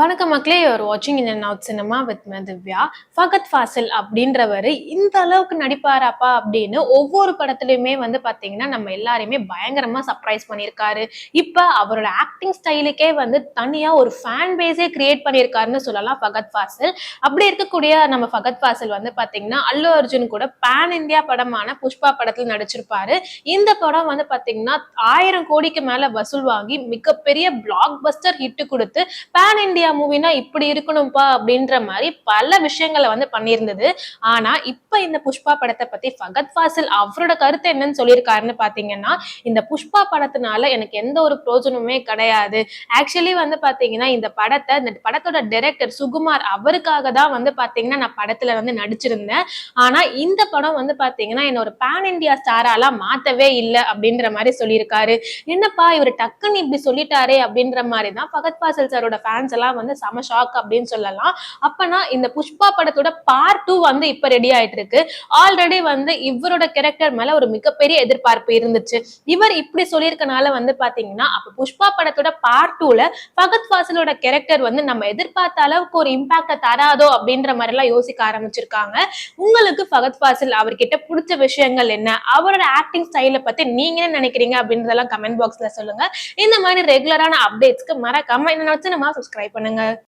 வணக்கம் மக்களே யுவர் வாட்சிங் in out cinema with me Divya. Fahadh Faasil அப்படின்றவர் இந்த அளவுக்கு நடிப்பாராப்பா அப்படின்னு ஒவ்வொரு படத்துலையுமே வந்து பார்த்தீங்கன்னா நம்ம எல்லாரையுமே பயங்கரமாக சர்ப்ரைஸ் பண்ணியிருக்காரு. இப்போ அவரோட ஆக்டிங் ஸ்டைலுக்கே வந்து தனியாக ஒரு ஃபேன் பேஸே கிரியேட் பண்ணியிருக்காருன்னு சொல்லலாம் ஃபகத் ஃபாசில். அப்படி இருக்கக்கூடிய நம்ம ஃபகத் ஃபாசில் வந்து பார்த்தீங்கன்னா அல்லு அர்ஜுன் கூட பேன் இந்தியா படமான புஷ்பா படத்தில் நடிச்சிருப்பாரு. இந்த படம் வந்து பார்த்தீங்கன்னா ஆயிரம் கோடிக்கு மேலே வசூல் வாங்கி மிகப்பெரிய பிளாக் பஸ்டர் ஹிட் கொடுத்து பேன் இந்தியா மூவினா இப்படி இருக்கணும்ப்பா அப்படின்ற மாதிரி பல விஷயங்களை வந்து பண்ணியிருந்தது. ஆனா இப்ப இந்த புஷ்பா படத்தை பத்தி ஃபகத் ஃபாசில் அவரோட கருத்து என்னன்னு சொல்லியிருக்காருன்னு பாத்தீங்கன்னா இந்த புஷ்பா படத்தினால எனக்கு எந்த ஒரு பிரோஜனமுமே கிடையாது. ஆக்சுவலி வந்து பாத்தீங்கன்னா இந்த படத்தை இந்த படத்தோட டைரக்டர் சுகுமார் அவருக்காக தான் வந்து பாத்தீங்கன்னா நான் படத்துல வந்து நடிச்சிருந்தேன். ஆனா இந்த படம் வந்து பாத்தீங்கன்னா என்ன ஒரு பேன் இந்தியா ஸ்டாராலாம் மாத்தவே இல்லை அப்படின்ற மாதிரி சொல்லியிருக்காரு. என்னப்பா இவர் டக்குன்னு இப்படி சொல்லிட்டாரே அப்படின்ற மாதிரி தான் ஃபகத் ஃபாசில் சாரோட ஃபேன்ஸ் எல்லாம் வந்து செம ஷாக் அப்படின்னு சொல்லலாம். அப்பனா இந்த புஷ்பா படத்தோட பார்ட் டூ வந்து இப்ப ரெடி ஆயிட்டு இருக்கு ஆல்ரெடி வந்து இவரோட கேரக்டர் மேல ஒரு மிகப்பெரிய எதிர்பார்ப்பு இருந்துச்சு. இவர் இப்படி சொல்லியிருக்கனால வந்து பாத்தீங்கன்னா அப்ப புஷ்பா படத்தோட பார்ட் டூல பகத் ஃபாசிலோட கேரக்டர் வந்து நம்ம எதிர்பார்த்த அளவுக்கு ஒரு இம்பாக்ட தராதோ அப்படின்ற மாதிரி எல்லாம் யோசிக்க ஆரம்பிச்சிருக்காங்க. உங்களுக்கு பகத் ஃபாசில் அவர்கிட்ட பிடிச்ச விஷயங்கள் என்ன? அவரோட ஆக்டிங் ஸ்டைலை பத்தி நீங்க என்ன நினைக்கிறீங்க அப்படின்றதெல்லாம் கமெண்ட் பாக்ஸ்ல சொல்லுங்க. இந்த மாதிரி ரெகுலரான அப்டேட்ஸ்க்கு மறக்காம இந்த நம்ம சப்ஸ்கிரைப் Menge